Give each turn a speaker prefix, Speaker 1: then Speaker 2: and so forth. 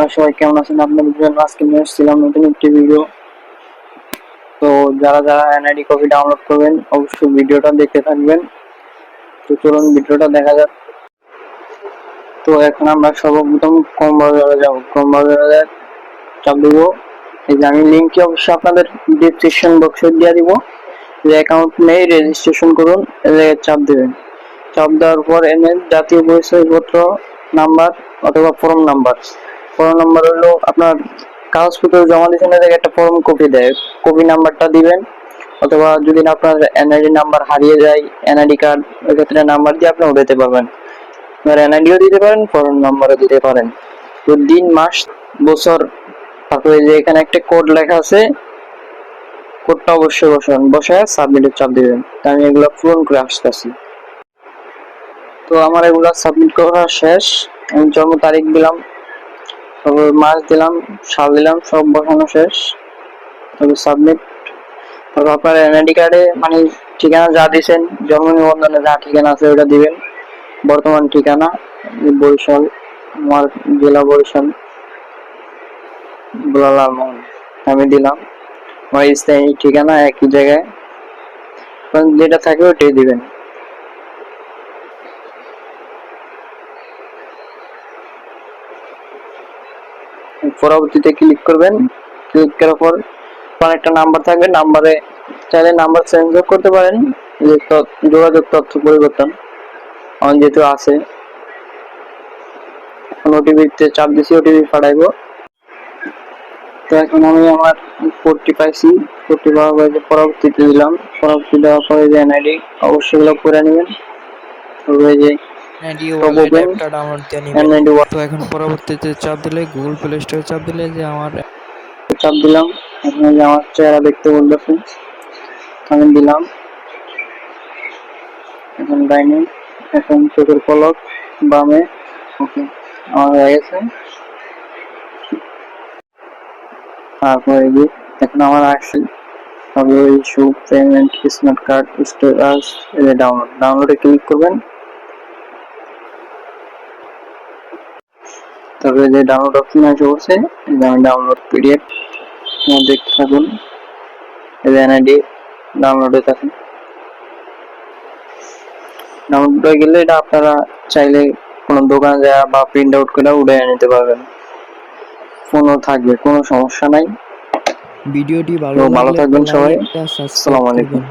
Speaker 1: আপনারা সবাই কেমন আছেন? আপনাদের জন্য আজকে নিয়ে এসেছিলাম নতুন একটি ভিডিও তো যারা যারা এনআইডি কপি ডাউনলোড করবেন, অবশ্যই ভিডিওটা দেখতে থাকবেন। তো চলুন ভিডিওটা দেখা যাক। তো এখন আমরা সর্বপ্রথম ক্রোম ব্রাউজারে যাব ক্রোম ব্রাউজারে চাপ দিব। এই যে আমি লিঙ্কটি অবশ্যই আপনাদের ডিসক্রিপশন বক্সে দিয়ে দিব। যে অ্যাকাউন্ট নেই রেজিস্ট্রেশন করুন এই জায়গায় চাপ দেবেন। চাপ দেওয়ার পর এনে জাতীয় পরিচয়পত্র নাম্বার অথবা ফর্ম নাম্বার ফর্ম নাম্বার হলো আপনার কাগজপত্র জমা দিয়েছেন, এর একটা ফর্ম কপি দেয়। কপি নাম্বারটা দিবেন, অথবা যদি আপনার এনআইডি নাম্বার হারিয়ে যায় এনআইডি কার্ড ওই ক্ষেত্রে নাম্বার দিয়ে আপনি উঠাতে পারবেন। আপনার এনআইডিও দিতে পারেন ফর্ম নাম্বারও দিতে পারেন। তো দিন, মাস, বছর, তারপরে যে এখানে একটা কোড লেখা আছে কোডটা অবশ্যই বসান, বসায় সাবমিটের চাপ দিবেন। আমি এগুলো পূরণ করে আসতেছি। তো আমার এগুলো সাবমিট করা শেষ। আমি জন্ম তারিখ দিলাম তারপর মাস দিলাম সাল দিলাম, সব বসানো শেষ। তবে সাবমিট তারপর আপনার এনআইডি কার্ডে মানে ঠিকানা যা দিয়েছেন জন্ম নিবন্ধনে যা ঠিকানা আছে ওটা দিবেন। বর্তমান ঠিকানা, বরিশাল, আমার জেলা বরিশাল গোলালাল মোহন আমি দিলাম। আমার স্থায়ী ঠিকানা একই জায়গায়। যেটা থাকে ওটাই দিবেন। পরবর্তীতে ক্লিক করবেন। ক্লিক করার পর ওখানে একটা নাম্বার থাকবে। নাম্বারে চাইলে নাম্বার চেঞ্জ করতে পারেন। যে যোগাযোগ তথ্য পরিবর্তন আমার যেহেতু আছে। ওটিপিতে চাপ দিছি ওটিপি পাঠাইবো। তো এখন আমি আমার কোডটি পাইছি। পাওয়ার পরে যে পরবর্তীতে দিলাম। পরবর্তী দেওয়ার পরে যে এনআইডি অবশ্যই এগুলো করে নেবেন। তবে যে তো
Speaker 2: ওয়ালেট অ্যাপটা ডাউনলোড দিয়ে নেবেন তো এখন পরবর্তীতে চাপ দিলে গুগল প্লে স্টোরে চাপ দিলে যে আমার
Speaker 1: চাপ দিলাম। এখন যে আমার চেহারা দেখতে বলতেছে আমি দিলাম। এখন ডাইনে। এখন চোখের পলক বামে। ওকে আমার হয়ে গেছে। তারপরে যে এখন আমার আসছে। তবে ওই শো পেমেন্ট স্মার্ট কার্ড যে ডাউনলোড ডাউনলোডে ক্লিক করবেন। তবে যে ডাউনলোড অপশন পড়ছে এই আমি ডাউনলোড পিডিএফ দেখতে থাকুন। এনআইডি ডাউনলোড হয়ে থাকুন। ডাউনলোড হয়ে গেলে এটা আপনারা চাইলে কোনো দোকানে যায় বা প্রিন্ট আউট করে উঠে নিতে পারবেন। ফোনও থাকবে কোনো সমস্যা নাই।
Speaker 2: ভিডিওটি ভালো
Speaker 1: ভালো থাকবেন সবাই। আসসালামু আলাইকুম।